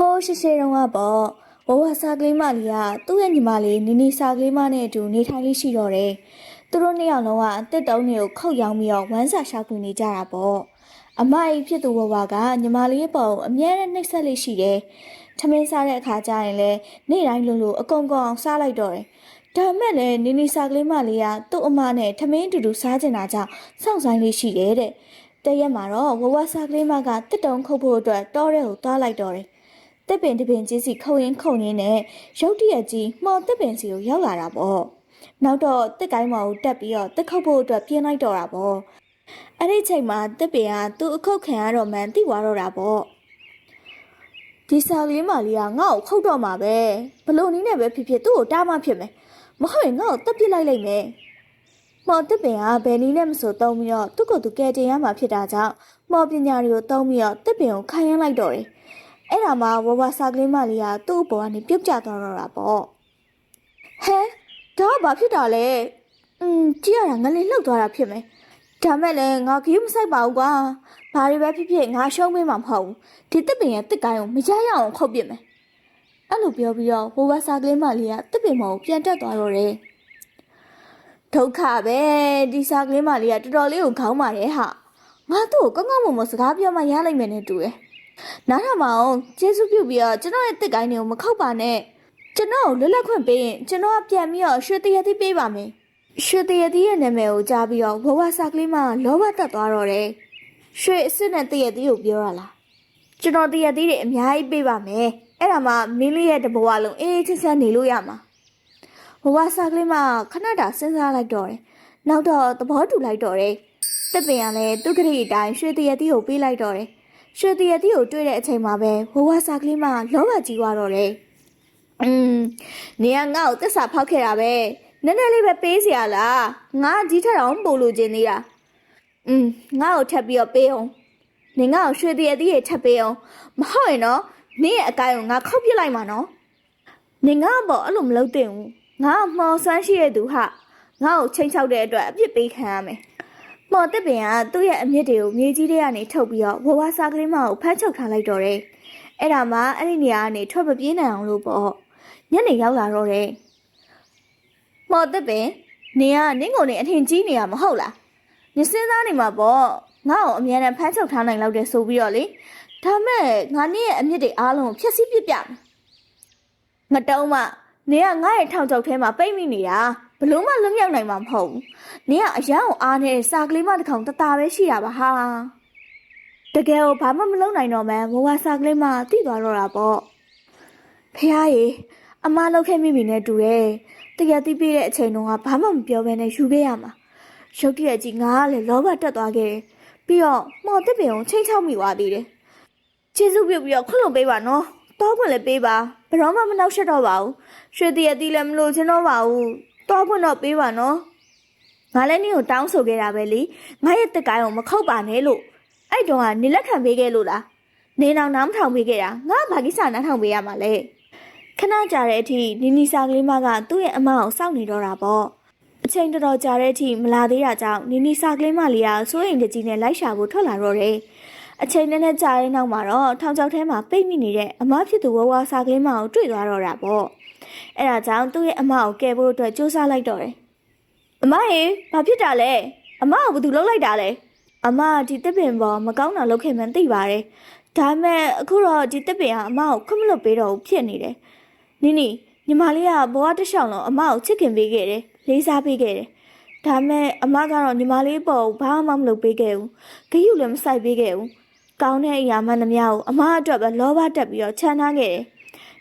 ဟိုးရှိရှိတုန်းကပေါ့ဝဝစာကလေးမလေးကသူ့ရဲ့ညီမလေးနီနီစာကလေးမနဲ့အတူနေထိုင်လေးရှိတော့တယ်သူတို့နှစ်ယောက်လုံးကအသက်တုံးတွေကိုခုတ်ရောင်းပြီးတော့ဝမ်းစာရှာဖွေနေကြတာပေါ့အမအိဖြစ်သူဝဝကညီမလေးရဲ့ပုံအမြဲတမ်းနှိပ်စက်လေးရှိတယ်ထမင်းစားတဲ့အခါကျရင်လည်းနေ့တိုင်းလိုလိုအကုန်ကုန်အောင်စားလိုက်တော့တယ်ဒါမဲ့လည်းနီနီစာကလေးမလေးကသူ့အမနဲ့ထမင်းအတူတူစားကျင်တာကြောင့်စောင့်ဆိုင်လေးရှိတယ်တဲ့တရက်မှာတော့ဝဝစာကလေးမကတစ်တုံခုတ်ဖို့အတွက်တောထဲကိုသွားလိုက်တော့တယ် တစ်ပင်တစ်ပင်ကြီးစီခုံရင်ခုံရင်းနဲ့ရုတ်တရက်ကြီးမှော်တစ်ပင်စီကိုရောက်လာတာပေါ့နောက်တော့တစ်ကိုင်းမော်ကိုတက်ပြီးတော့တစ်ခုတ်ဖို့အတွက်ပြင်းလိုက်တော့တာပေါ့အဲ့ဒီချိန်မှာတစ်ပင်ကသူ့အခုတ်ခံရတော့မှန်သိသွားတော့တာပေါ့ဒီစာလေးမလေးကငါ့ကိုခုတ်တော့မှာပဲဘလို့နည်းနဲ့ပဲဖြစ်ဖြစ်သူ့ကိုတားမှဖြစ်မယ်မဟုတ်ရင်ငါ့ကိုတက်ပစ်လိုက်လိုက်မယ်မော်တစ်ပင်ကဘယ်နည်းနဲ့မဆိုတုံးပြီးတော့သူ့ကိုယ်သူကယ်တင်ရမှာဖြစ်တာကြောင့်မော်ပညာတွေကိုတုံးပြီးတော့တစ်ပင်ကိုခိုင်းရမ်းလိုက်တော့တယ်။ အဲ့ဒါမှဝဝစာကလေးမလေးကသူ့အပေါ်ကနေပြုတ်ကျသွားတော့တာပေါ့။ဟဲဒါကဘာဖြစ်တာလဲ။อืมကြည့်ရတာငလေးလှုပ်သွားတာဖြစ်မယ်။ဒါမဲ့လည်းငါခရုမဆိုင်ပါဘူးကွာ။ဘာတွေပဲဖြစ်ဖြစ်ငါရှုံးမေးမှာမဟုတ်ဘူး။ဒီတစ်ပင်ရဲ့တစ်ကိုင်းကိုမရရအောင်ခုတ်ပစ်မယ်။အဲ့လိုပြောပြီးတော့ဝဝစာကလေးမလေးကတစ်ပင်မော်ကိုပြန်တက်သွားတော့တယ်။ဒုက္ခပဲဒီစာကလေးမလေးကတော်တော်လေးကိုခေါင်းပါတယ်ဟာငါသူ့ကိုကောင်းကောင်းမွန်မွန်စကားပြောမှရလိုက်မယ်နဲ့တူတယ် နားထောင်မအောင်ကျေးဇူးပြုပြီးတော့ကျွန်တော်ရဲ့တစ်ကိုင်းတွေကိုမခောက်ပါနဲ့ကျွန်တော်ကိုလွတ်လပ်ခွင့်ပေးရင်ကျွန်တော်ကပြန်ပြီးတော့ရွှေတရတိပေးပါမယ်ရွှေတရတိရဲ့နာမည်ကိုကြားပြီးတော့ဝဝစာကလေးမလောဘတက်သွားတော့တယ်ရွှေအစ်စ်နဲ့တရတိကိုပြောရလားကျွန်တော်တရတိတွေအများကြီးပေးပါမယ်အဲ့ဒါမှမင်းလေးရဲ့တဘဝလုံးအေးအေးချမ်းချမ်းနေလို့ရမှာဘဝစာကလေးမခဏတာစဉ်းစားလိုက်တော့တယ်။နောက်တော့သဘောတူလိုက်တော့တယ်။တစ်ပင်ကလည်းသူ့ကလေးအတိုင်းရွှေတရတိကိုပေးလိုက်တော့တယ်။ ရွှေတရတိကိုတွေ့တဲ့အချိန်မှာပဲဝဝစာကလေးမလောဘကြီးသွားတော့တယ်။အင်းနေကငါ့ကိုသစ္စာဖောက်ခဲ့တာပဲ။နည်းနည်းလေးပဲပေးစီရလား။ငါဒီထက်တော့ပိုလိုချင်သေးတာ။အင်းငါ့ကိုထပ်ပြီးတော့ပေးအောင်။နေငါ့ကိုရွှေတရတိရဲ့ထပ်ပေးအောင်။မဟုတ်ရင်တော့နင့်ရဲ့အကိုင်ကိုငါခောက်ပြစ်လိုက်မှာနော်။နေငါ့ဘောအဲ့လိုမလုပ်သင့်ဘူး။ငါ့မှောင်ဆွမ်းရှိတဲ့သူဟာငါ့ကိုချိန်ချောက်တဲ့အတွက်အပြစ်ပေးခံရမယ်။ မော်တစ်ပင်ကသူ့ရဲ့အမြင့်တွေကိုမြေကြီးထဲကနေထုတ်ပြီးတော့ဝဝစာကလေးမကိုဖမ်းချုပ်ထားလိုက်တော့တယ်။အဲ့ဒါမှအဲ့ဒီနေရာကနေထွက်မပြေးနိုင်အောင်လို့ပေါ့။ညနေရောက်လာတော့တယ်။မော်တစ်ပင်နေကနင့်ကိုနေအထင်ကြီးနေရမဟုတ်လား။ညစဉ်းစားနေမှာပေါ့။ငါ့ကိုအမြဲတမ်းဖမ်းချုပ်ထားနိုင်လောက်တယ်ဆိုပြီးတော့လေ။ဒါမဲ့ငါနေ့ရဲ့အမြင့်တွေအားလုံးကိုဖျက်ဆီးပစ်ပြမယ်။ငတုံးမနေကငါ့ရဲ့ထောင်ချောက်ထဲမှာပိတ်မိနေတာ ဘလို့မှလွတ်မြောက်နိုင်မှာမဟုတ်ဘူးနေကအရန်ကိုအားနေတဲ့စာကလေးမတစ်ကောင်တသားပဲရှိတာပါဟာတကယ်ကိုဘာမှမလုပ်နိုင်တော့မှန်းဝဝစာကလေးမတိသွားတော့တာပေါ့ဖះရေအမလောက်ခဲ့မိပြီနဲ့တူတယ်တကယ်သိပြတဲ့အချိန်တုန်းကဘာမှမပြောဘဲနဲ့ယူခဲ့ရမှာရုတ်တရက်ကြီးငါကလည်းလောဘတက်သွားခဲ့တယ်ပြီးတော့မော်တစ်ပင်ကိုချိန်ချောက်မိသွားသေးတယ်ကျေးဇူးပြုပြီးတော့ခွင့်လွှတ်ပေးပါနော်။တောခွင့်လည်းပေးပါ။ဘယ်တော့မှမနှောက်ရှက်တော့ပါဘူး။ရွှေတရတီလည်းမလို့ချင်တော့ပါဘူး။ တောခွင့်တော့ပေးပါနော်။ငါလည်းနင့်ကိုတောင်းဆိုခဲ့တာပဲလေ။ငါရဲ့တက်ကိုင်းကိုမခောက်ပါနဲ့လို့။အဲ့တုန်းကနေလက်ခံပေးခဲ့လို့လား။နေအောင်နားမထောင်ပေးခဲ့တာ။ငါဘာကိစ္စနားထောင်ပေးရမှာလဲ။ခဏကြာတဲ့အထိနီနီစာကလေးမကသူ့ရဲ့အမအောင်စောင့်နေတော့တာပေါ့။အချိန်တော်တော်ကြာတဲ့အထိမလာသေးတာကြောင့်နီနီစာကလေးမလေးကစိုးရိမ်တကြီးနဲ့လိုက်ရှာဖို့ထွက်လာတော့တယ်။အချိန်နဲ့နဲ့ကြာတဲ့နောက်မှာတော့ထောင်ချောက်ထဲမှာပိတ်မိနေတဲ့အမဖြစ်သူဝဝစာကလေးမကိုတွေ့သွားတော့တာပေါ့ အဲ့ဒါကြောင့်သူ့ရဲ့အမကိုကယ်ဖို့အတွက်စူးစမ်းလိုက်တော့တယ်အမရေဘာဖြစ်တာလဲအမကဘာသူလှုပ်လိုက်တာလဲအမကဒီတစ်ပင်ပေါ်မကောင်းတာလုပ်ခဲ့မှန်းသိပါတယ်ဒါပေမဲ့အခုတော့ဒီတစ်ပင်ကအမကိုခွင့်မလွတ်ပေးတော့ဘူးဖြစ်နေတယ်နိနိညီမလေးကဘဝတစ်လျှောက်လုံးအမကိုချစ်ခင်ပေးခဲ့တယ်လေးစားပေးခဲ့တယ်ဒါပေမဲ့အမကတော့ညီမလေးပေါ်ကိုဘာမှမလုပ်ပေးခဲ့ဘူးဂရုလည်းမစိုက်ပေးခဲ့ဘူးကောင်းတဲ့အရာမှန်သမျှကိုအမအတွက်ပဲလောဘတက်ပြီးတော့ချမ်းသာခဲ့တယ်။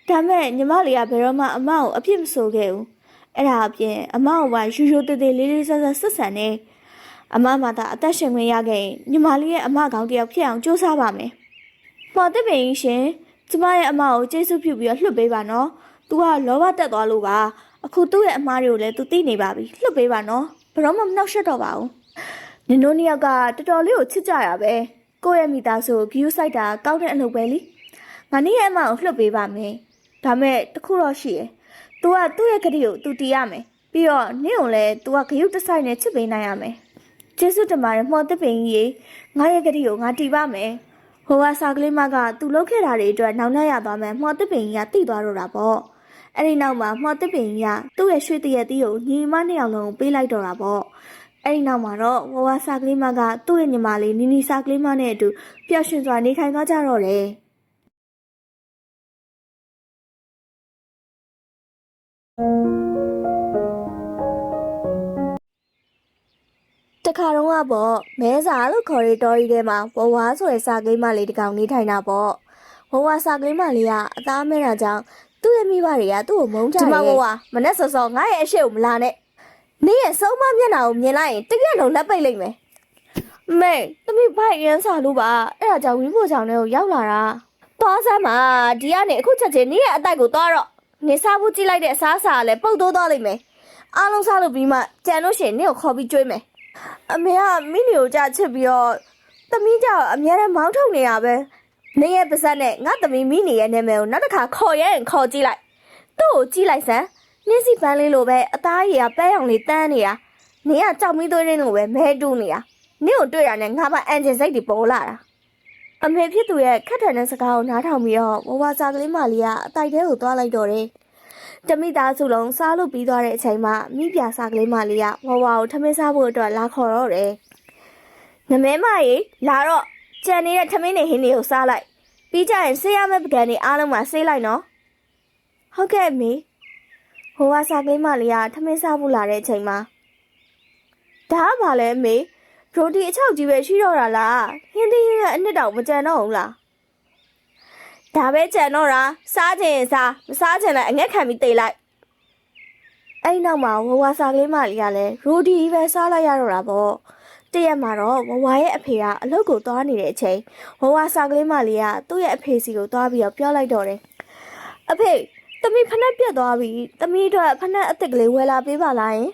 ဒါမဲ့ညီမလေးကဘယ်တော့မှအမကိုအပြစ်မဆိုခဲ့ဘူး။အဲ့ဒါအပြင်အမကိုပါယူယူတည်တည်လေးလေးဆဆဆက်ဆံနေ။အမမှသာအသက်ရှင်ခွင့်ရခဲ့ရင်ညီမလေးရဲ့အမကောင်တယောက်ဖြစ်အောင်ကြိုးစားပါမယ်။ပေါ်တဲ့ပင်ရှင်ကျမရဲ့အမကိုကျေးဇူးပြုပြီးတော့လွှတ်ပေးပါနော်။ तू ကလောဘတက်သွားလို့ပါ။အခုသူ့ရဲ့အမားတွေကိုလည်း तू သိနေပါပြီ။လွှတ်ပေးပါနော်။ဘယ်တော့မှမနှောက်ရှက်တော့ပါဘူး။နင်တို့နှစ်ယောက်ကတော်တော်လေးကိုချစ်ကြရပဲကိုယ့်ရဲ့မိသားစုကို view ဆိုင်တာကောင်းတဲ့အလုပ်ပဲလीငါနေ့ရဲ့အမကိုလှုပ်ပေးပါမယ် ဒါမဲ့တခုတော့ရှိရယ် तू ကသူ့ရဲ့ကတိကို तू တီးရမယ်ပြီးတော့နင့်ကိုလည်း तू ကဂရုတစိုက်နဲ့ချစ်ပေးနိုင်ရမယ်ကျေးဇူးတင်ပါတယ်မှော်သစ်ပင်ကြီးရေငါရဲ့ကတိကိုငါတီးပါမယ်ဟ ဟိုကစာကလေးမကသူ့လုပ်ခဲ့တာတွေအတွက်နောက်နောက်ရသွားမယ်မှော်တစ်ပင်ကြီးကတိသွားတော့တာပေါ့အဲ့ဒီနောက်မှာမှော်တစ်ပင်ကြီးကသူ့ရဲ့ရွှေတရက်တီးကိုညီမနှစ်ယောက်လုံးပေးလိုက်တော့တာပေါ့အဲ့ဒီနောက်မှာတော့ဟိုကစာကလေးမကသူ့ရဲ့ညီမလေးနီနီစာကလေးမနဲ့အတူပျော်ရွှင်စွာနေထိုင်သွားကြတော့တယ် တခါတော့ကပေါ့မဲစာလို့ခေါ်တဲ့တော်ကြီးထဲမှာဝဝါဆိုတဲ့စာကလေးမလေးတစ်ကောင်နေထိုင်တာပေါ့ဝဝါစာကလေးမလေးကအသားမဲတာကြောင့်သူ့ရဲ့မိဘတွေကသူ့ကိုမုန်းကြတယ်ဒီမှာဝဝါမနဲ့စောစောငါရဲ့အရှိကိုမလာနဲ့နေရဲ့စုံမမျက်နှာကိုမြင်လိုက်ရင်တကယ်လုံးလက်ပိတ်လိုက်မယ်မေသမီးဘိုက်ရမ်းစာလို့ပါအဲ့ဒါကြောင့်ဝင်းဖို့ကြောင့်လည်းရောက်လာတာသွားစမ်းပါဒီကနေအခုချက်ချင်းနေရဲ့အတိုက်ကိုသွားတော့ နေစားဖို့ကြည့်လိုက်တဲ့အစားအစာကလည်းပုတ်တိုးသွားလိမ့်မယ်အားလုံးစားလို့ပြီးမှကြံလို့ရှိရင်နေကိုခေါ်ပြီးကျွေးမယ်အမေကမိနီကိုကြချစ်ပြီးတော့သမီးကြောင့်အများနဲ့မောင်းထုတ်နေတာပဲနေရဲ့ပါဇက်နဲ့ငါသမီးမိနီရဲ့နာမည်ကိုနောက်တစ်ခါခေါ်ရဲရင်ခေါ်ကြည့်လိုက်သူ့ကိုကြည့်လိုက်စမ်းနှင်းစီပန်းလေးလိုပဲအသားရည်ကပဲအောင်လေးတန်းနေတာနေကကြောက်မီးသွေးရင်းလိုပဲမဲတူးနေတာနင့်ကိုတွေ့ရတဲ့ငါမှအန်ဂျင်စိတ်တွေပေါ်လာတာ အမေဖြစ်သူရဲ့ခက်ထန်တဲ့စကားကိုနားထောင်ပြီးတော့ဝဝစာကလေးမလေးကအတိုက်တဲကိုသွားလိုက်တော့တယ်တမိသားစုလုံးစားလို့ပြီးသွားတဲ့အချိန်မှာမိပြာစာကလေးမလေးကဝဝကိုထမင်းစားဖို့အတွက်လာခေါ်တော့တယ်။ငမဲမကြီးလာတော့ကြံနေတဲ့ထမင်းနဲ့ဟင်းတွေကိုစားလိုက်။ပြီးကြရင်ဆေးရမယ့်ပကံတွေအားလုံးမှာဆေးလိုက်နော်။ဟုတ်ကဲ့မေ။ဟိုကစာကလေးမလေးကထမင်းစားဖို့လာတဲ့အချိန်မှာဒါကဘာလဲမေ။ပ ရိုတီအချောက်ကြီးပဲရှိတော့တာလား။ဟင်းသီးဟင်းကအနှစ်တောင်မကြံတော့ဘူးလား။ဒါပဲကြံတော့တာစားချင်ရင်စားမစားချင်လည်းအငက်ခံပြီးတိတ်လိုက်အဲ့နောက်မှာဝဝစာကလေးမလေးကလည်းရိုဒီပဲစားလိုက်ရတော့တာပေါ့တရက်မှာတော့ဝဝရဲ့အဖေကအလုပ်ကိုသွားနေတဲ့အချိန်ဝဝစာကလေးမလေးကသူ့ရဲ့အဖေစီကိုသွားပြီးတော့ပြောလိုက်တော့တယ်အဖေသမီးဖက်နှက်ပြတ်သွားပြီသမီးအတွက်ဖက်နှက်အစ်စ်ကလေးဝယ်လာပေးပါလားယင်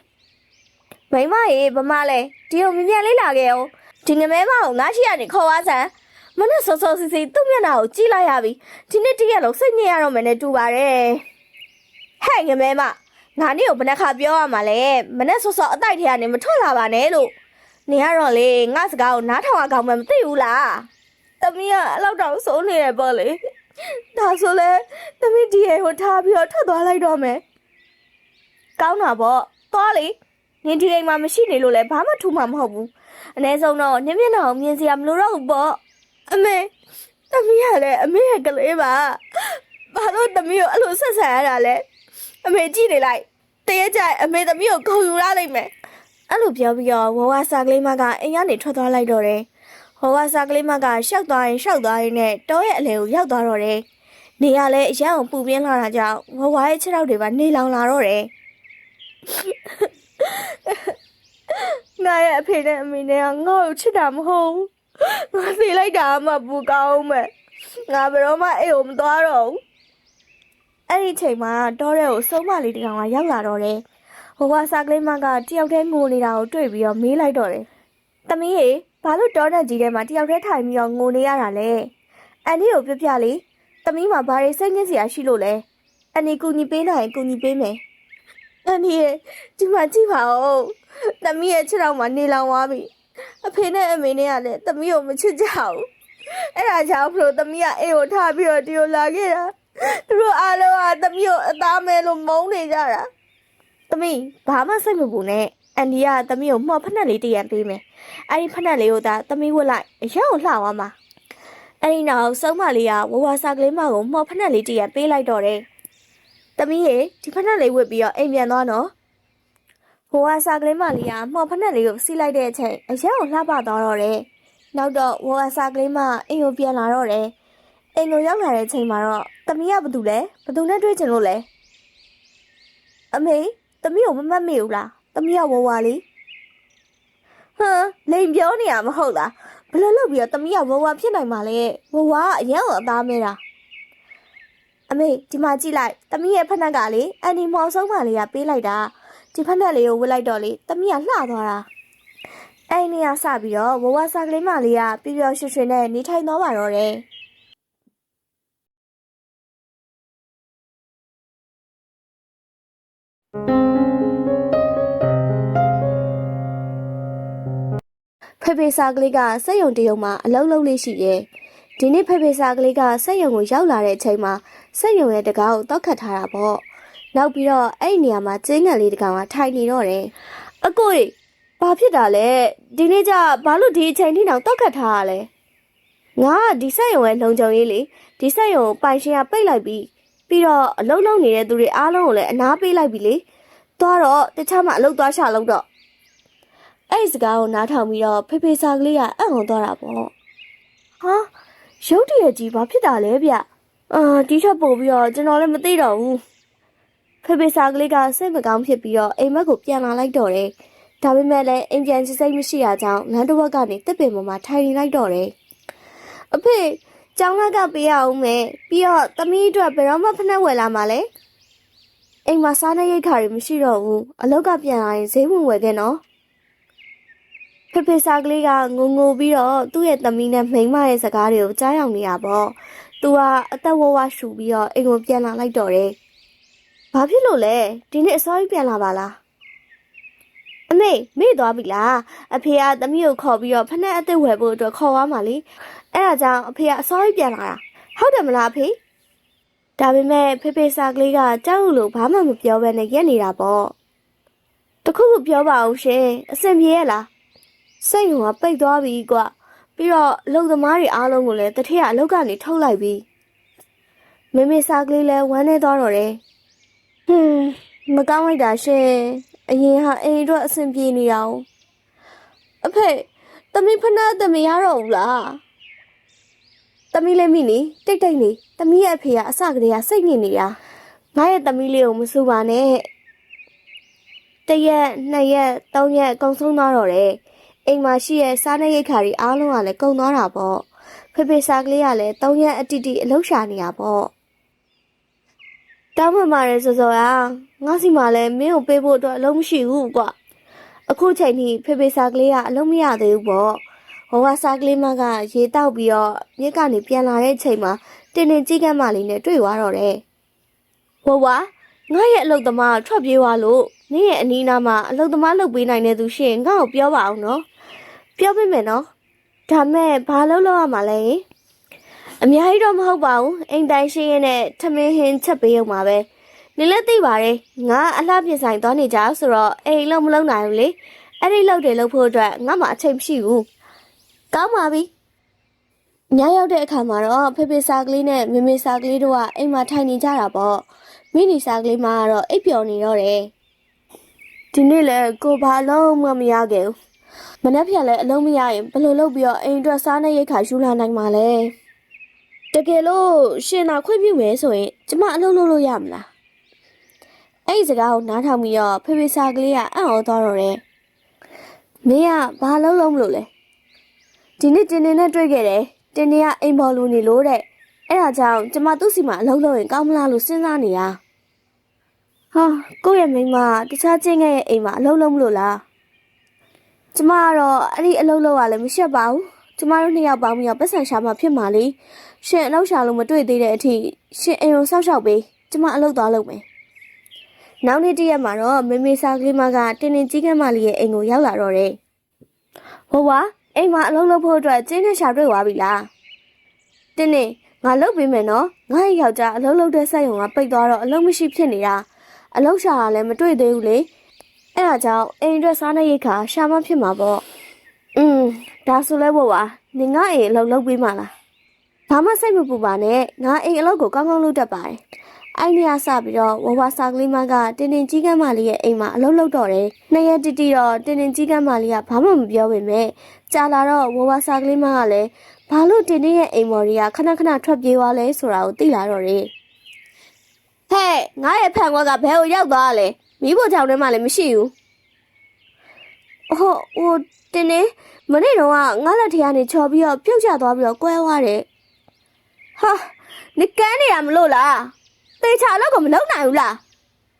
မိမရေဗမာလဲ ဒီကိုမြင်မြန်လေးလာခဲ့အောင်ဒီငမဲမကိုငါရှိရနေခေါ်သွားစမ်းမနဲ့စောစောစီစီသူ့မျက်နှာကိုကြည့်လိုက်ရပြီဒီနေ့တရက်လုံးစိတ်ညစ်ရတော့မယ်နဲ့တူပါတယ်ဟဲ့ငမဲမငါနေ့ကိုဘယ်နှခါပြောရမှာလဲမနဲ့စောစောအတိုက်ထဲကနေမထွက်လာပါနဲ့လို့နေရတော့လေငါစကားကိုနားထောင်ရကောင်းမှမသိဘူးလားသမီးကအလောက်တောင်စိုးနေတယ်ပေါ့လေဒါဆိုလဲသမီးဒီရဲ့ကိုထားပြီးတော့ထွက်သွားလိုက်တော့မယ်ကောင်းတာပေါ့သွားလေ နင်ဒီအိမ်မှာမရှိနေလို့လဲဘာမှထူမှာမဟုတ်ဘူးအ ਨੇ ဆုံးတော့နင်မျက်နှာကိုမြင်စရာမလိုတော့ဘူးပေါ့အမေသမီးကလည်းအမေရဲ့ကလေးပါဘာလို့သမီးကိုအဲ့လိုဆက်ဆံရတာလဲအမေကြည့်နေလိုက်တရက်ကြိုင်အမေသမီးကိုခုံယူလာလိုက်မယ်အဲ့လိုပြောပြီးတော့ဝဝစာကလေးမကအိမ်ကနေထွက်သွားလိုက်တော့တယ်ဝဝစာကလေးမကရှောက်သွားရင်ရှောက်သွားရင်နဲ့တောရဲ့အလဲကိုရောက်သွားတော့တယ်နေရလဲအရန်ကိုပူပြင်းလာတာကြောင့်ဝဝရဲ့ခြေထောက်တွေပါနေလောင်လာတော့တယ် ငါရဲ့အဖေနဲ့အမေနဲ့ကငါ့ကိုချစ်တာမဟုတ်ဘူးငါစီလိုက်တာမှပူကောင်းမဲ့ငါဘယ်တော့မှအိမ်ကိုမသွားတော့ဘူးအဲ့ဒီအချိန်မှာတောရဲကိုစုံမလေးတစ်ကောင်ကရောက်လာတော့တယ်ဟိုကစားကလေးမကတယောက်တည်းငိုနေတာကိုတွေ့ပြီးတော့မေးလိုက်တော့တယ်သမီးရေဘာလို့တောနဲ့ကြီးထဲမှာတယောက်တည်းထိုင်ပြီးတော့ငိုနေရတာလဲအန်ဒီကိုပြပြလေသမီးမှာဘာတွေစိတ်ညစ်စရာရှိလို့လဲအန်ဒီကူညီပေးနိုင်ရင်ကူညီပေးမယ် အန်ဒီရေဒီမှာကြည့်ပါဦးသမီးရဲ့ခြေထောက်မှာနေလောင်သွားပြီအဖေနဲ့အမေနဲ့ကလည်းသမီးကိုမချစ်ကြဘူးအဲ့ဒါကြောင့်မလို့သမီးကအိမ်ကိုထားပြီးတော့ဒီကိုလာခဲ့တာသူတို့အားလုံးကသမီးကိုအသားမဲလို့မုန်းနေကြတာသမီးဘာမှစိတ်မပူနဲ့အန်ဒီကသမီးကိုမှော်ဖက်နှက်လေးတရံပေးမယ်အဲ့ဒီဖက်နှက်လေးကိုသာသမီးဝတ်လိုက်အရောက်ကိုလှသွားမှာအဲ့ဒီနောက်စုံမလေးကဝဝစာကလေးမကိုမှော်ဖက်နှက်လေးတရံပေးလိုက်တော့တယ် သမီးရေဒီဖက်နှက်လေးဝတ်ပြီးတော့အိမ်ပြန်သွားနော်ဟိုကစာကလေးမလေးကမှော်ဖက်နဲ့လေးကိုစီးလိုက်တဲ့အချိန်အရက်ကိုလှပသွားတော့တယ်။နောက်တော့ဝါစာကလေးမအိမ်ကိုပြန်လာတော့တယ်။အိမ်ကိုရောက်လာတဲ့အချိန်မှာတော့တမီးကဘာတူလဲ။ဘာတူနဲ့တွေ့ချင်လို့လဲ။အမေတမီးကိုမမတ်မိဘူးလား။တမီးကဝဝလေး။ဟမ်လိန်ပြောနေရမဟုတ်လား။ဘယ်လိုလုပ်ပြီးတော့တမီးကဝဝဖြစ်နိုင်မှာလဲ။ဝဝကအရက်ကိုအသားမဲတာ။ အမေဒီမှာကြည့်လိုက်။တမီးရဲ့ဖက်နှက်ကလေအန်ဒီမော်ဆုံးမလေးကပေးလိုက်တာ။ဒီဖက်နဲ့လေးကိုဝစ်လိုက်တော့လေတမီးကလှသွားတာအဲ့ဒီနေရာစပြီးတော့ဝဝစာကလေးမလေးကပျော်ပျော်ရွှင်ရွှင်နဲ့နေထိုင်သွားပါတော့တယ်ဖေဖေစာကလေးကစက်ယုံတယုံမှာအလုံးလုံးလေးရှိရဲ့ဒီဒီနေ့ဖေဖေစာကလေးကစက်ရုံကိုရောက်လာတဲ့အချိန်မှာ စက်ရုံရဲ့တကားကိုတောက်ခတ်ထားတာပေါ့နောက်ပြီးတော့အဲ့ဒီနေရာမှာကျင်းငယ်လေးတကောင်ကထိုင်နေတော့တယ်အကိုကြီးဘာဖြစ်တာလဲဒီနေ့ကျဘာလို့ဒီအချိန်ထိတောင်တောက်ခတ်ထားရလဲငါကဒီစက်ရုံရဲ့လုံခြုံရေးလေဒီစက်ရုံကိုပိုင်ရှင်ကပိတ်လိုက်ပြီးပြီးတော့အလုံးလုံးနေတဲ့သူတွေအားလုံးကိုလည်းအနားပေးလိုက်ပြီလေသွားတော့တခြားမှအလုပ်သွားရှာလို့တော့အဲ့ဒီစကားကိုနားထောင်ပြီးတော့ဖေဖေစာကလေးကအံ့ဩသွားတာပေါ့ဟာရုတ်တရက်ကြီးဘာဖြစ်တာလဲဗျ အာဒီထက်ပို့ပြီးတော့ကျွန်တော်လည်းမသိတော့ဘူးဖေဖေစာကလေးကစိတ်မကောင်းဖြစ်ပြီးတော့အိမ်မက်ကိုပြန်လာလိုက်တော့တယ်ဒါပေမဲ့လည်းအိမ်ပြန်စိတ်မရှိရကြောင်းလမ်းတစ်ဝက်ကနေတစ်ပင်ပေါ်မှာထိုင်နေလိုက်တော့တယ်အဖေကျောင်းလက်ကပေးရအောင်မယ်ပြီးတော့သမီးအတွက်ဘယ်တော့မှဖနှက်ဝယ်လာမှာလဲအိမ်မှာစားနေရိတ်ခါတွေမရှိတော့ဘူးအလောက်ကပြန်လာရင်ဈေးဝင်ဝယ်ခဲ့နော်ဖေဖေစာကလေးကငုံငိုပြီးတော့သူ့ရဲ့သမီးနဲ့မိန်းမရဲ့စကားတွေကိုကြားရောက်နေရပေါ့ သူကအသက်ဝဝရှူပြီးတော့အိမ်ကိုပြန်လာလိုက်တော့တယ်ဘာဖြစ်လို့လဲဒီနေ့အစောကြီးပြန်လာပါလားအမေမေ့သွားပြီလားအဖေကသမီးကိုခေါ်ပြီးတော့ဖနှက်အစ်စ်ဝယ်ဖို့အတွက်ခေါ်သွားမှလေအဲ့ဒါကြောင့်အဖေကအစောကြီးပြန်လာတာဟုတ်တယ်မလားအဖေဒါပေမဲ့ဖေဖေစာကလေးကကြောက်လို့ဘာမှမပြောဘဲနဲ့ရက်နေတာပေါ့တခုခုပြောပါအောင်ရှင်အဆင်ပြေရဲ့လားစိတ်ကပိတ်သွားပြီကွ ပြီးတော့အလုပ်သမားတွေအားလုံးကိုလည်းတထည့်ကအလုပ်ကနေထုတ်လိုက်ပြီမေမေစာကလေးလည်းဝမ်းနေသွားတော့တယ်ဟွန်းမကောင်းလိုက်တာရှင်အရင်ဟာအိမ်အတွက်အဆင်ပြေနေအောင်အဖေတမီးဖနာတမီးရတော့ဘူးလား။သမီးလေးမိနေတိတ်တိတ်နေသမီးရဲ့အဖေကအစကတည်းကစိတ်ညစ်နေတာ။ငါရဲ့သမီးလေးကိုမစူပါနဲ့။တစ်ရက်နှစ်ရက်သုံးရက်အကုန်ဆုံးသွားတော့တယ်။ အိမ်မှာရှိရဲ့စားနေရိတ်ခါတွေအားလုံးကလည်းကုန်သွားတာပေါ့။ဖေဖေစားကလေးကလည်းသုံးရက်အတိတိအလုပ်ရှာနေတာပေါ့။တောင်းမှမာရဲစောစောကငါစီမှာလည်းမင်းကိုပေးဖို့အတွက်အလုံးမရှိဘူးကွ။အခုချိန်ထိဖေဖေစားကလေးကအလုံးမရသေးဘူးပေါ့။ဘဝစားကလေးမကရေတောက်ပြီးတော့မြစ်ကနေပြန်လာတဲ့ချိန်မှာတင်းတင်းကြီးကမ်းမလေးနဲ့တွေ့သွားတော့တယ်။ဘဝငါရဲ့အလုတ်သမားထွက်ပြေးသွားလို့နင်းရဲ့အနီးနားမှာအလုတ်သမားလုပ်ပေးနိုင်တဲ့သူရှိရင်ငါ့ကိုပြောပါအောင်နော်။ ပြောပေးမယ်နော်။ဒါမဲ့ဘာလုပ်လို့ရမှာလဲ။အများကြီးတော့မဟုတ်ပါဘူး။အိမ်တိုင်းရှင်းရင်နဲ့ထမင်းဟင်းချက်ပေးအောင်ပါပဲ။နင်လည်းသိပါတယ်။ငါအလှပြင်ဆိုင်သွားနေကြဆိုတော့အိမ်လုံးမလုံးနိုင်ဘူးလေ။အဲ့ဒီလုပ်တယ်လုပ်ဖို့အတွက်ငါမှအချိန်မရှိဘူး။ကောင်းပါပြီ။ညရောက်တဲ့အခါမှာတော့ဖေဖေစာကလေးနဲ့မေမေစာကလေးတို့ကအိမ်မှာထိုင်နေကြတာပေါ့။မိနီစာကလေးမကတော့အိပ်ပျော်နေတော့တယ်။ဒီနေ့လည်းကိုဘာလုံးမမရခဲ့ဘူး။ မနေ့ပြန်လည်းအလုံးမရရင်ဘယ်လိုလုပ်ပြီးတော့အိမ်အတွက်စားနေရိတ်ခါယူလာနိုင်မှာလဲ။တကယ်လို့ရှင်သာခွင့်ပြုမယ်ဆိုရင်ကျမအလုပ်လုပ်လို့ရမလား။အဲ့ဒီစကားကိုနားထောင်ပြီးတော့ဖေဖေစာကလေးကအံ့ဩသွားတော့တယ်။မင်းကဘာလုံးလုံးမလို့လဲဒီနေ့တင်းတင်းနဲ့တွေ့ခဲ့တယ်တင်းတင်းကအိမ်ပေါ်လူနေလို့တဲ့အဲ့ဒါကြောင့်ကျမသူ့စီမှာအလုပ်လုပ်ရင်ကောင်းမလားလို့စဉ်းစားနေတာဟာကိုယ့်ရဲ့မိန်းမတခြားချင်းငယ်ရဲ့အိမ်မှာအလုပ်လုပ်မလို့လား ကျမကတော့အဲ့ဒီအလုပ်လုပ်ရလည်းမရှက်ပါဘူးကျမတို့နှစ်ယောက်ပေါင်းပြီးတော့ပတ်စံရှာမှဖြစ်မှာလေရှင်အလုပ်ရှာလို့မတွေ့သေးတဲ့အထိရှင်အိမ်ကိုစောက်ရှောက်ပေးကျမအလုပ်သွားလုပ်မယ်နောက်နေ့တစ်ရက်မှာတော့မေမေစာကလေးမကတင်းတင်းကြီးကမ်းမလေးရဲ့အိမ်ကိုရောက်လာတော့တယ်ဟိုပါအိမ်မှာအလုံးလုံးဖို့အတွက်ကျင်းနဲ့ရှာတွေ့သွားပြီလားတင်းနေငါလုတ်ပေးမယ်နော်ငါ့ရဲ့ယောက်ျားအလုံးလုံးတဲ့ဆက်ရုံကပိတ်သွားတော့အလုံးမရှိဖြစ်နေတာအလုံးရှာတာလည်းမတွေ့သေးဘူးလေ အဲ့ဒါကြောင့်အိမ်အတွက်စားနေရိတ်ခါရှာမဖြစ်မှာပေါ့อืมဒါဆိုလဲဘောပါနင်ငါအိမ်အလုံးလုံးပေးမှလားဘာမှစိတ်မပူပါနဲ့ငါအိမ်အလုံးကိုကောင်းကောင်းလုပ်တတ်ပါတယ်အဲ့ဒီအစပြီးတော့ဝဝစာကလေးမကတင်းတင်းကြီးကမ်းမလေးရဲ့အိမ်မှာအလုံးလုံးတော့တယ်နှစ်ရက်တိတိတော့တင်းတင်းကြီးကမ်းမလေးကဘာမှမပြောပေမဲ့ကြာလာတော့ဝဝစာကလေးမကလည်းဘာလို့တင်းတင်းရဲ့အိမ်မော်တွေကခဏခဏထွက်ပြေးသွားလဲဆိုတာကိုသိလာတော့တယ်ဟဲ့ငါရဲ့ဖန်ခွက်ကဘယ်ကိုရောက်သွားလဲ မိဖို့ကြောင့်ထဲမှာလည်းမရှိဘူးဟိုဟိုတင်းတင်းမနေ့တော့ကငါလက်ထကနေချော်ပြီးတော့ပြုတ်ကျသွားပြီးတော့ကွဲသွားတယ်ဟာနေကန်းနေတာမလို့လားတေချာတော့ကမလုံနိုင်ဘူးလား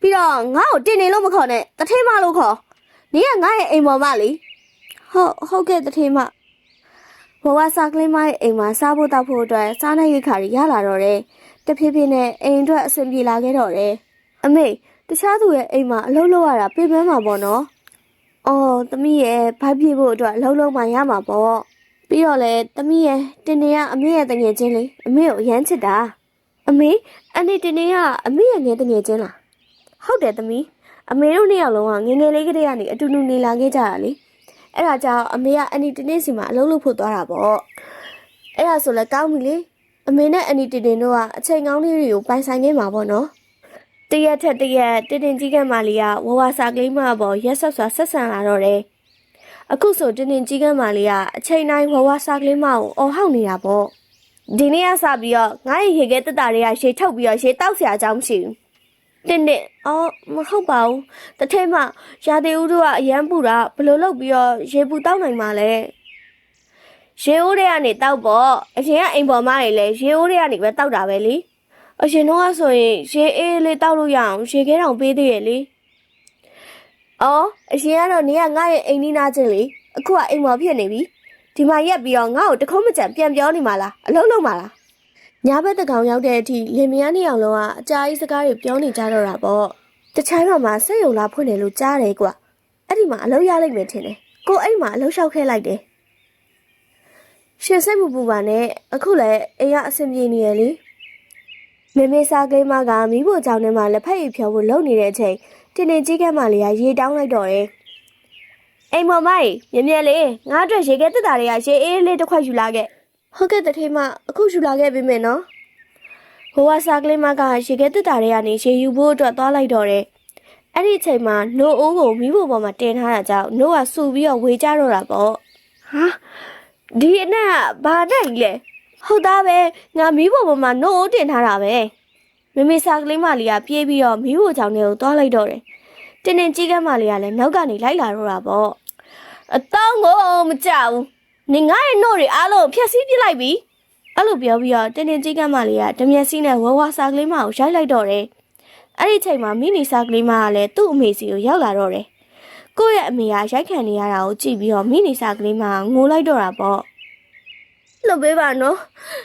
ပြီးတော့ငါ့ကိုတင်းနေလို့မခေါ်နဲ့တထင်းမလို့ခေါ်နင်ကငါရဲ့အိမ်ပေါ်မလေးဟုတ်ဟုတ်ကဲ့တထေးမဘဝစာကလေးမရဲ့အိမ်မှာစားဖို့တောက်ဖို့အတွက်စားနေရိတ်ခါတွေရလာတော့တယ်တဖြည်းဖြည်းနဲ့အိမ်အတွက်အဆင်ပြေလာခဲ့တော့တယ်အမေ တခြားသူရဲ့အိမ်မှာအလုပ်လုပ်ရတာပြင်ပန်းမှာပေါ့နော်အော်သမီးရဲ့ဘိုက်ပြေဖို့အတွက်အလုပ်လုပ်မှရမှာပေါ့ပပြီးတော့လေသမီးရဲ့တင်တင်ကအမေရဲ့တငယ်ချင်းလေအမေကိုအရမ်းချစ်တာအမေအန်ဒီတင်တင်ကအမေရဲ့ငယ်တငယ်ချင်းလားဟုတ်တယ်သမီးအမေတို့နှစ်ယောက်လုံးကငယ်ငယ်လေးကတည်းကနေအတူတူနေလာခဲ့ကြတာလေအဲ့ဒါကြောင့်အမေကအန်ဒီတင်တင်စီမှာအလုပ်လုပ်ဖို့သွားတာပေါ့အဲ့ဒါဆိုလည်းကောင်းပြီလေအမေနဲ့အန်ဒီတင်တင်တို့ကအချိန်ကောင်းလေးတွေကိုပိုင်ဆိုင်ခဲ့မှာပေါ့နော် တရက်ထက်တရက်တင်တင်ကြီးကမာလီကဝဝစာကလေးမပေါ်ရက်ဆက်စွာဆက်ဆံလာတော့တယ်။အခုဆိုတင်တင်ကြီးကမာလီကအချိန်တိုင်းဝဝစာကလေးမကိုအော်ဟောက်နေတာပေါ့။ဒီနေ့ကစပြီးတော့ငါ့ရဲ့ရေခဲတက်တာတွေကရေထုတ်ပြီးတော့ရေတောက်ဆရာအကြောင်းမရှိဘူး။တင်တင်အော်မဟုတ်ပါဘူး။တထဲမှရာသီဥတုကအရန်ပူတာဘလို့လောက်ပြီးတော့ရေပူတောက်နိုင်မှာလဲ။ရေအိုးတွေကနေတောက်ပေါ့။အရင်ကအိမ်ပေါ်မကြီးလဲရေအိုးတွေကနေပဲတောက်တာပဲလေ။ အရင်တော့ကဆိုရင်ရေအေးလေးတောက်လို့ရအောင်ရေခဲတောင်ပေးသေးရဲ့လေ။အော်အရင်ကတော့နေကငါ့ရဲ့အိမ်နီးနားချင်းလေအခုကအိမ်မော်ဖြစ်နေပြီ။ဒီမှာရက်ပြီးတော့ငါ့ကိုတခုံးမကြံပြန်ပြောနေမှာလားအလုံးလုံးမှာလား။ညဘက်တကောင်ရောက်တဲ့အထိလင်မယားနှစ်ယောက်လုံးကအကြာကြီးစကားတွေပြောနေကြတော့တာပေါ့။တချိုင်းတော့မှစိတ်ယုံလာဖွင့်တယ်လို့ကြားတယ်ကွာ။အဲ့ဒီမှာအလုံးရလိုက်မယ်ထင်တယ်။ကိုအိမ်မှာအလုံးလျှောက်ခဲလိုက်တယ်။ရှင်စိတ်မပူပါနဲ့အခုလည်းအိမ်ကအဆင်ပြေနေရလေ။ မေမေစားကလေးမကမိဖို့ကြောင့်ထဲမှာလက်ဖက်ရည်ဖြောဖို့လုပ်နေတဲ့အချိန်တင်းတင်းကြီးကမ်းမလေးကရေတောင်းလိုက်တော့တယ်။အိမ်မော်မိုင်မြင်မြင်လေးငါအတွက်ရေခဲတက်တာတွေကရေအေးလေးတစ်ခွက်ယူလာခဲ့။ဟုတ်ကဲ့တထေးမအခုယူလာခဲ့ပြီမယ်နော်။ဟိုကစားကလေးမကရေခဲတက်တာတွေကနေရေယူဖို့အတွက်သွားလိုက်တော့တယ်။အဲ့ဒီအချိန်မှာနို့အိုးကိုမိဖို့ပေါ်မှာတင်ထားတာကြောင့်နို့ကစူပြီးတော့ဝေကြတော့တာပေါ့။ဟာဒီအနက်ကဘာနဲ့ကြီးလဲ။ ဟုတ်သားပဲငါမိဖို့ပေါ်မှာနို့အိုးတင်ထားတာပဲ။မမေစာကလေးမလေးကပြေးပြီးတော့မီးဖို့ချောင်းထဲကိုသွားလိုက်တော့တယ်။တင်းတင်းကြီးကန်းမလေးကလည်းနောက်ကနေလိုက်လာတော့တာပေါ့။အတောင်းကိုမကြောက်ဘူး။နေငါရဲ့နှုတ်တွေအားလုံးဖျက်ဆီးပစ်လိုက်ပြီ။အဲ့လိုပြောပြီးတော့တင်းတင်းကြီးကန်းမလေးကဓမျက်စီးနဲ့ဝဝစာကလေးမကိုရိုက်လိုက်တော့တယ်။အဲ့ဒီချိန်မှာမိနီစာကလေးမကလည်းသူ့အမေစီကိုရောက်လာတော့တယ်။ကိုယ့်ရဲ့အမေကရိုက်ခံနေရတာကိုကြည့်ပြီးတော့မိနီစာကလေးမကငိုလိုက်တော့တာပေါ့။ လုပ်ပေးပါနော်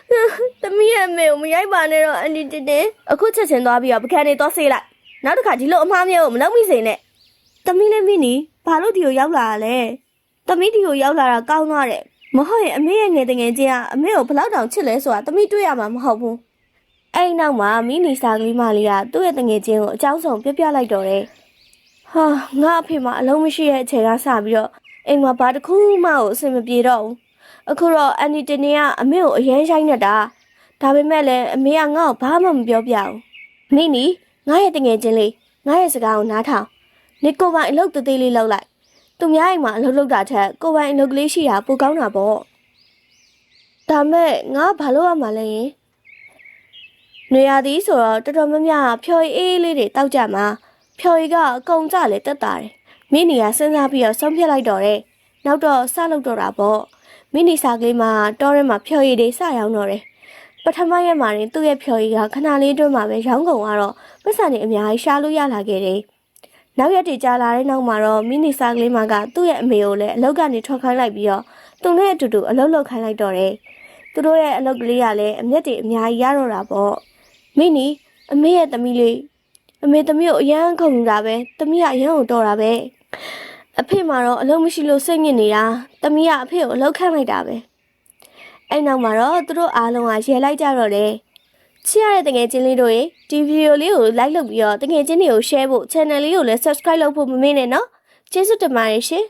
။သမီးရဲ့အမေကိုမရိုက်ပါနဲ့တော့အန်တီတင်းတင်းအခုချက်ချင်းသွားပြီးတော့ပကံနေသွားဆေးလိုက်။နောက်တစ်ခါဒီလိုအမှားမျိုးကိုမလုပ်မိစေနဲ့။သမီးလည်းမိနီဘာလို့ဒီကိုရောက်လာတာလဲ။သမီးဒီကိုရောက်လာတာကောင်းသွားတယ်။မဟုတ်ရင်အမေရဲ့ငယ်တငယ်ချင်းကအမေကိုဘလောက်တောင်ချစ်လဲဆိုတာသမီးတွေ့ရမှာမဟုတ်ဘူး။အဲ့ဒီနောက်မှာမိနီစာကလေးမလေးကသူ့ရဲ့တငယ်ချင်းကိုအကြောင်းဆုံးပြပြလိုက်တော့တယ်။ဟာငါအဖေမအလုံးမရှိရဲ့အချိန်ကစပြီးတော့အိမ်မှာဘာတစ်ခုမှကိုအဆင်မပြေတော့ဘူး။ အခုတော့အန်နီတနေကအမေကိုအရန်ဆိုင်နေတာဒါပေမဲ့လည်းအမေကငါ့ကိုဘာမှမပြောပြဘူးနိနီငါရဲ့တငယ်ချင်းလေးငါရဲ့စကားကိုနားထောင်နေကိုပိုင်အလုပ်သေးသေးလေးလုပ်လိုက်သူများအိမ်မှာအလုပ်လုပ်တာထက်ကိုပိုင်အလုပ်ကလေးရှိတာပိုကောင်းတာပေါ့ဒါမဲ့ငါဘာလို့ရမှာလဲယင်နေရသည်ဆိုတော့တော်တော်များများဖြော်ရည်အေးလေးတွေတောက်ကြမှာဖြော်ရည်ကအကုန်ကြလေတက်တာတယ်မိနီကစဉ်းစားပြီးတော့ဆုံးဖြတ်လိုက်တော့တယ်နောက်တော့စလုပ်တော့တာပေါ့ မိနီစာကလေးမှာတောထဲမှာဖြော်ရည်တွေစရောင်းတော့တယ်ပထမရက်မှာရင်သူ့ရဲ့ဖြော်ရည်ကခဏလေးအတွင်းမှာပဲရောင်းကုန်သွားတော့ပတ်စံတွေအများကြီးရှားလို့ရလာခဲ့တယ်နောက်ရက်တွေကြာလာတဲ့နောက်မှာတော့မိနီစာကလေးမကသူ့ရဲ့အမေကိုလည်းအလုပ်ကနေထွက်ခိုင်းလိုက်ပြီးတော့သူနဲ့အတူတူအလုပ်လုပ်ခိုင်းလိုက်တော့တယ်သူတို့ရဲ့အလုပ်ကလေးကလည်းအမျက်တွေအများကြီးရတော့တာပေါ့မိနီအမေရဲ့သမီးလေးအမေသမီးကိုအရန်ခုန်နေတာပဲသမီးကအရန်ကိုတော်တာပဲ အဖေမှာတော့အလုံးမရှိလို့စိတ်ညစ်နေတာတမီးကအဖေကိုအလောက်ခန့်လိုက်တာပဲအဲ့နောက်မှာတော့သူတို့အားလုံးကရေလိုက်ကြတော့တယ်ချစ်ရတဲ့တငယ်ချင်းလေးတို့ရေဒီဗီဒီယိုလေးကို like လုပ်ပြီးတော့တငယ်ချင်းတွေကို share ဖို့ channel လေးကိုလည်း subscribe လုပ်ဖို့မမေ့နဲ့နော်ကျေးဇူးတင်ပါတယ်ရှင်